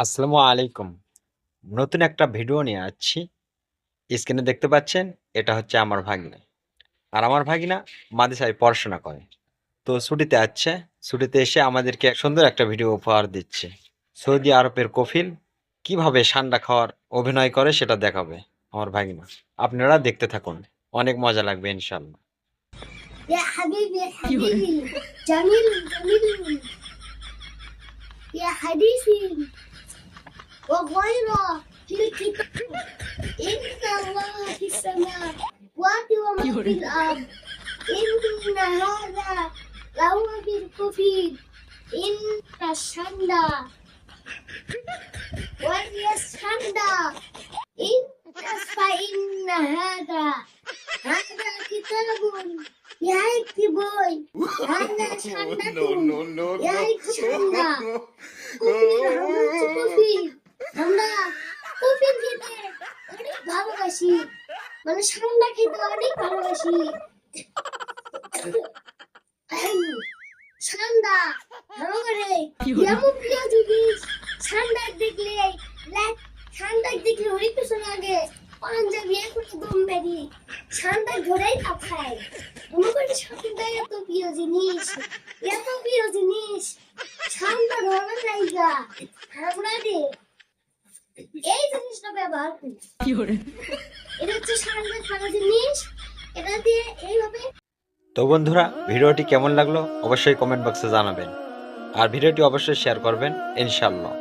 আসসালামু আলাইকুম নতুন একটা ভিডিও নিয়ে আসছি স্ক্রিনে দেখতে পাচ্ছেন এটা হচ্ছে আমার ভাগিনা আর আমার ভাগিনা মাদ্রাসায় পড়াশোনা করে তো ছুটিতে আসছে ছুটিতে এসে আমাদেরকে এক সুন্দর একটা ভিডিও উপহার দিচ্ছে সৌদি আরবের কফিল কিভাবে সান্ডা খাওয়ার অভিনয় করে সেটা দেখাবে আমার ভাগিনা আপনারা দেখতে থাকুন অনেক মজা লাগবে ইনশাল্লাহ يا حبيبي يا حبيبي جميل جميل يا حديثي وغيره في الكتاب إن الله في السماء وما في الأرض إن هذا لهو بالكفيل إن الشندا واليسشندا إن فإن هذا هذا كتاب يكتب هذا شنة يكتب কফি মানে ঠান্ডা খেতে অনেক ভালোবাসি। ঠান্ডা আমারে এমন প্রিয় জিনিস ঠান্ডা দেখলে ঠান্ডা দেখলে অনেক কিছু লাগে পাঞ্জাবি এখন দম বেরি ধরেই না খায় আমার ঠান্ডা এত প্রিয় জিনিস এত প্রিয় জিনিস। ঠান্ডা ধরে জায়গা আমরা রে এই জিনিসটা ব্যবহার করি। তো বন্ধুরা, ভিডিওটি কেমন লাগল? অবশ্যই কমেন্ট বক্সে জানাবেন। আর ভিডিওটি অবশ্যই শেয়ার করবেন ইনশাল্লাহ